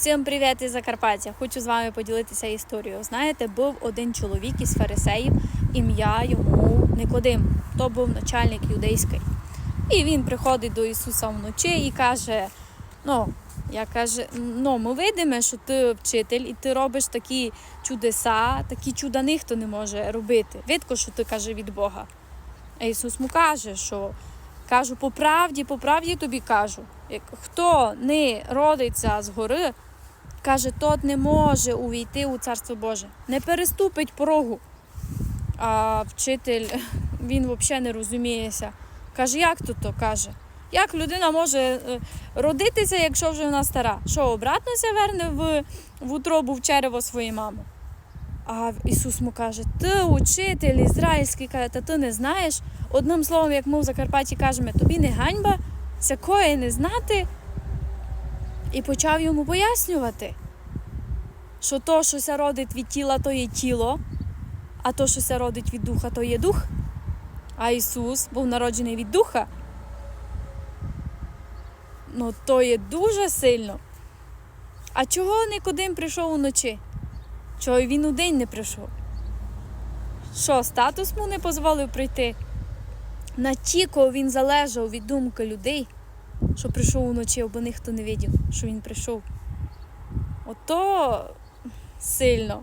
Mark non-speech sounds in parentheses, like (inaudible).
Всім привіт із Закарпаття! Хочу з вами поділитися історією. Знаєте, був один чоловік із фарисеїв, ім'я йому Никодим. То був начальник юдейський. І він приходить до Ісуса вночі і каже: Ну, я каже, ну, ми видимо, що ти вчитель, і ти робиш такі чудеса, такі чуда ніхто не може робити. Видко, що ти каже від Бога. А Ісус йому каже, що кажу, по правді, по правді тобі кажу. Як хто не родиться згори, каже, тот не може увійти у Царство Боже, не переступить порогу. А вчитель (laughs) він взагалі не розуміється. Каже, як тут то каже? Як людина може е, родитися, якщо вже вона стара? Що, обратно ся верне в, в утробу в черево своєї мами? А Ісус йому каже: ти учитель ізраїльський, каже, та ти не знаєш. Одним словом, як ми в Закарпатті кажемо, тобі не ганьба, всякої не знати. І почав йому пояснювати, що то, що ся родить від тіла, то є тіло, а то, що ся родить від духа, то є дух. А Ісус був народжений від духа. Ну, то є дуже сильно. А чого Никодим прийшов уночі? Чого він у день не прийшов? Що, статус му не дозволив прийти? На ті, кого він залежав від думки людей, що прийшов уночі, аби ніхто не видів, що він прийшов. Ото сильно.